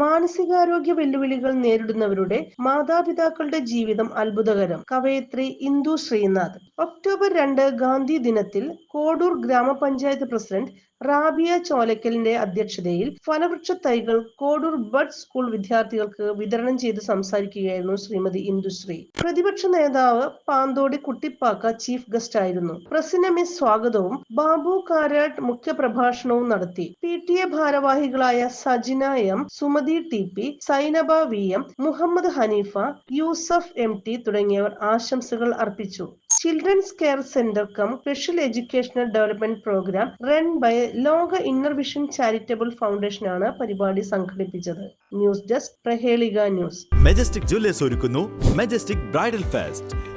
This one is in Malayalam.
മാനസികാരോഗ്യ വെല്ലുവിളികൾ നേരിടുന്നവരുടെ മാതാപിതാക്കളുടെ ജീവിതം അത്ഭുതകരം. കവയത്രി ഇന്ദു ശ്രീനാഥ്. ഒക്ടോബർ രണ്ട് ഗാന്ധി ദിനത്തിൽ കോഡൂർ ഗ്രാമപഞ്ചായത്ത് പ്രസിഡന്റ് റാബിയ ചോലക്കലിന്റെ അധ്യക്ഷതയിൽ ഫലവൃക്ഷ തൈകൾ കോഡൂർ ബഡ് സ്കൂൾ വിദ്യാർത്ഥികൾക്ക് വിതരണം ചെയ്ത് സംസാരിക്കുകയായിരുന്നു ശ്രീമതി ഇന്ദുശ്രീ പ്രതിപക്ഷ നേതാവ് പാന്തോടി കുട്ടിപ്പാക്ക ചീഫ് ഗസ്റ്റ് ആയിരുന്നു. പ്രസിന മിസ് സ്വാഗതവും ബാബു കാരാട്ട് മുഖ്യപ്രഭാഷണവും നടത്തി. പി ടി എ ഭാരവാഹികളായ Sajina M Sumathi T P Sainaba V M Muhammad Haneefa Yusuf M T തുടങ്ങിയവർ ആശംസകൾ അർപ്പിച്ചു. Children's care centre cum special educational development programme run by ലോക ഇന്നർവിഷൻ ചാരിറ്റബിൾ ഫൗണ്ടേഷൻ ആണ് പരിപാടി സംഘടിപ്പിച്ചത്. News desk Prahelika news. Majestic jewellers ഒരുക്കുന്നു Majestic bridal fest